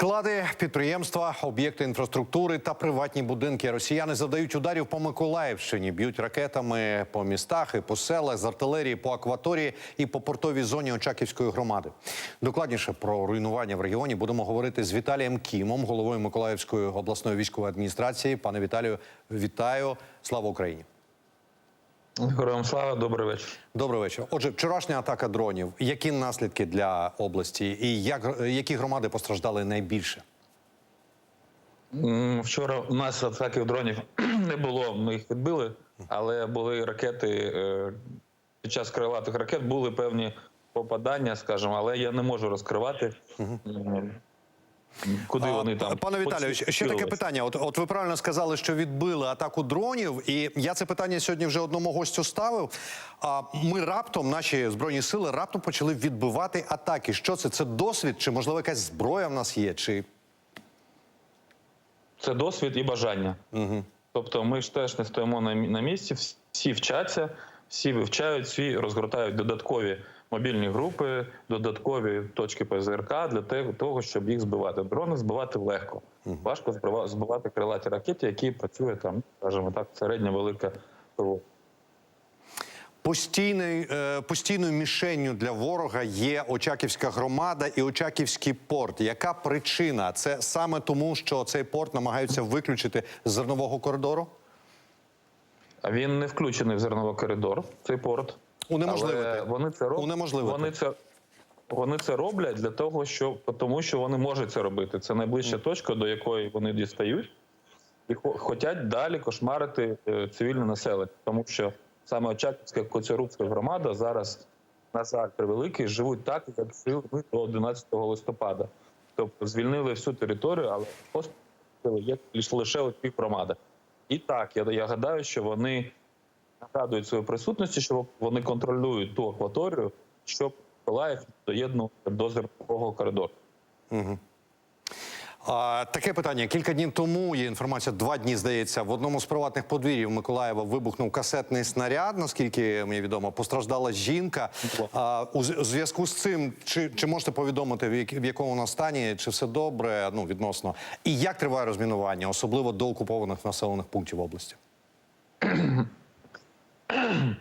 Склади, підприємства, об'єкти інфраструктури та приватні будинки. Росіяни завдають ударів по Миколаївщині, б'ють ракетами по містах і по селах з артилерії по акваторії і по портовій зоні Очаківської громади. Докладніше про руйнування в регіоні будемо говорити з Віталієм Кімом, головою Миколаївської обласної військової адміністрації. Пане Віталію, вітаю! Слава Україні! Героям слава, добрий вечір. Добрий вечір. Отже, вчорашня атака дронів. Які наслідки для області, і як які громади постраждали найбільше? Вчора у нас атаків дронів не було. Ми їх відбили, але були ракети е, під час крилатих ракет були певні попадання, скажімо, але я не можу розкривати. Куди А, вони там пане Віталію, ще таке питання. От, от ви правильно сказали, що відбили атаку дронів, і я це питання сьогодні вже одному гостю ставив. А ми раптом, наші збройні сили, раптом почали відбивати атаки. Що це? Це досвід? Чи можливо якась зброя в нас є? Чи Це досвід і бажання. Угу. Тобто, ми ж теж не стоїмо на, на місці, всі вчаться, всі вивчають, всі розгортають додаткові мобільні групи, додаткові точки ПЗРК для того, щоб їх збивати. Дрони збивати легко. Важко збивати крилаті ракети, які працюють там, скажімо так, середня велика ПВО. Постійний, е, постійною мішенню для ворога є Очаківська громада і Очаківський порт. Яка причина? Це саме тому, що цей порт намагаються виключити з зернового коридору? А він не включений в зерновий коридор, цей порт. Унеможливити. Але вони це роблять. Унеможливити. Вони це вони це роблять для того, що тому, що вони можуть це робити. Це найближча точка, до якої вони дістають, і хо- хочуть далі кошмарити е, цивільне населення, тому що саме Очаківська Коцярубська громада зараз, на жаль, превеликий, живуть так, як жили ми до 11 листопада. Тобто звільнили всю територію, але є лише- от пів громади. І так, я, я гадаю, що вони нагадують свою присутності, що вони контролюють ту акваторію, щоб Миколаїв доєднувався до зернового коридору. А, таке питання. Кілька днів тому є інформація, два дні здається, в одному з приватних подвір'їв Миколаєва вибухнув касетний снаряд. Наскільки мені відомо, постраждала жінка. А, у у зв'язку з цим, чи, чи можете повідомити, в, як- в якому вона стані, чи все добре, ну відносно, і як триває розмінування, особливо до окупованих населених пунктів області?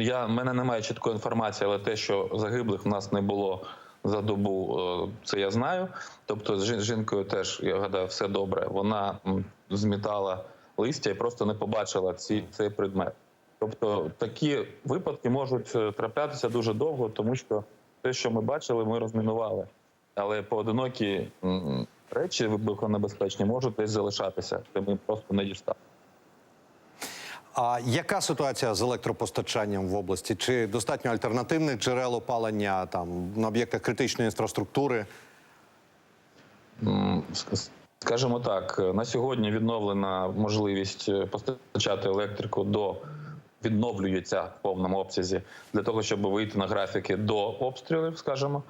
Я в мене немає чіткої інформації, але те, що загиблих в нас не було за добу, е, це я знаю. Тобто, з жінкою теж я гадаю, все добре. Вона змітала листя і просто не побачила ці, цей предмет. Тобто, такі випадки можуть е, траплятися дуже довго, тому що те, що ми бачили, ми розмінували. Але поодинокі речі вибухонебезпечні можуть десь залишатися, де ми просто не дістали. А яка ситуація з електропостачанням в області? Чи достатньо альтернативних джерел опалення там на об'єктах критичної інфраструктури? Скажімо так, на сьогодні відновлена можливість е, постачати електрику до відновлюється в повному обсязі для того, щоб вийти на графіки до обстрілів. Скажімо,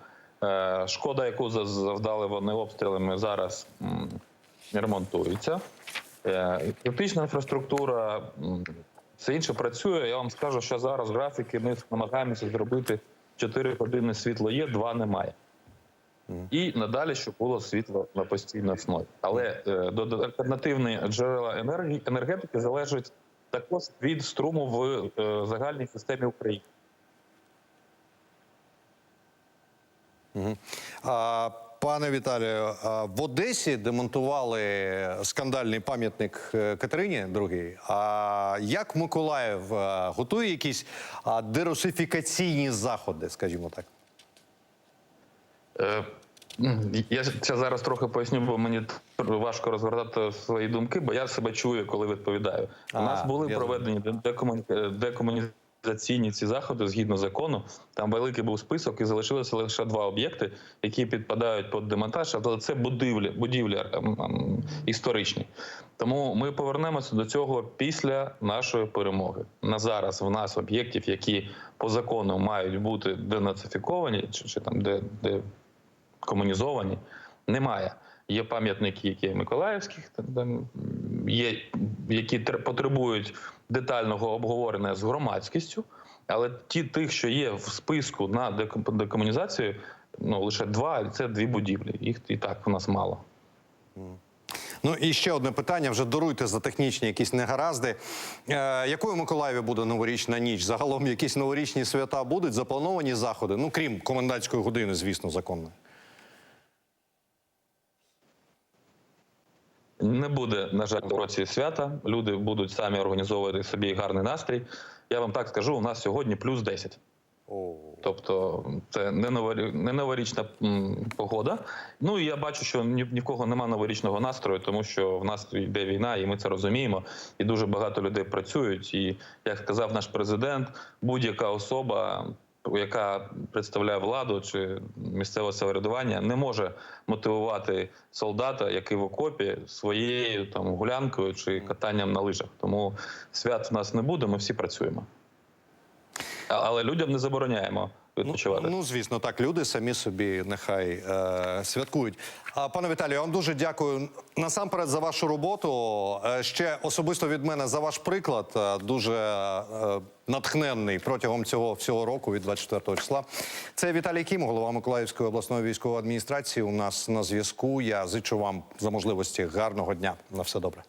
Е, шкода, яку за- завдали вони обстрілами, зараз ремонтується. Е, Критична інфраструктура, все інше працює. Я вам скажу, що зараз графіки ми намагаємося зробити 4 години світло є, 2 немає. І надалі, щоб було світло на постійній основі. Але е, до альтернативні джерела енергії енергетики залежать також від струму в е, загальній системі України. А, Пане Віталію, в Одесі демонтували скандальний пам'ятник е, Катерині II. А як Миколаїв е, готує якісь дерусифікаційні заходи, скажімо так? Е, Я це зараз трохи поясню, бо мені важко розгортати свої думки, бо я себе чую, коли відповідаю. У нас були проведені де- декомунізаційні ці заходи згідно закону. Там великий був список, і залишилося лише два об'єкти, які підпадають під демонтаж, але це будівлі, будівлі ем, історичні. Тому ми повернемося до цього після нашої перемоги. На зараз в нас об'єктів, які по закону мають бути денацифіковані, чи, чи там де, де комунізовані, немає. Є пам'ятники, які є Миколаївських, там, є, які потребують детального обговорення з громадськістю, але ті тих, що є в списку на деком- декомунізацію, ну лише два, це дві будівлі. Їх і так у нас мало. Ну і ще одне питання. Вже даруйте за технічні якісь негаразди. Е, якою Миколаєві буде новорічна ніч? Загалом якісь новорічні свята будуть заплановані заходи? Ну крім комендантської години, звісно, законно. Не буде, на жаль, в році свята. Люди будуть самі організовувати собі гарний настрій. Я вам так скажу: у нас сьогодні плюс 10. Тобто це не не новорічна погода. Ну і я бачу, що ні, ні в кого немає новорічного настрою, тому що в нас йде війна, і ми це розуміємо. І дуже багато людей працюють. І як сказав наш президент, будь-яка особа, яка представляє владу чи місцеве самоврядування, не може мотивувати солдата, який в окопі своєю там гулянкою чи катанням на лижах. Тому свят в нас не буде. Ми всі працюємо. Але людям не забороняємо відпочивати. Ну, звісно, так, люди самі собі нехай е, святкують. А пане Віталію, я вам дуже дякую насамперед за вашу роботу. Е, ще особисто від мене за ваш приклад. Е, дуже е, натхненний протягом цього всього року від 24 числа. Це Віталій Кім, голова Миколаївської обласної військової адміністрації. У нас на зв'язку. Я зичу вам за можливості гарного дня. На все добре.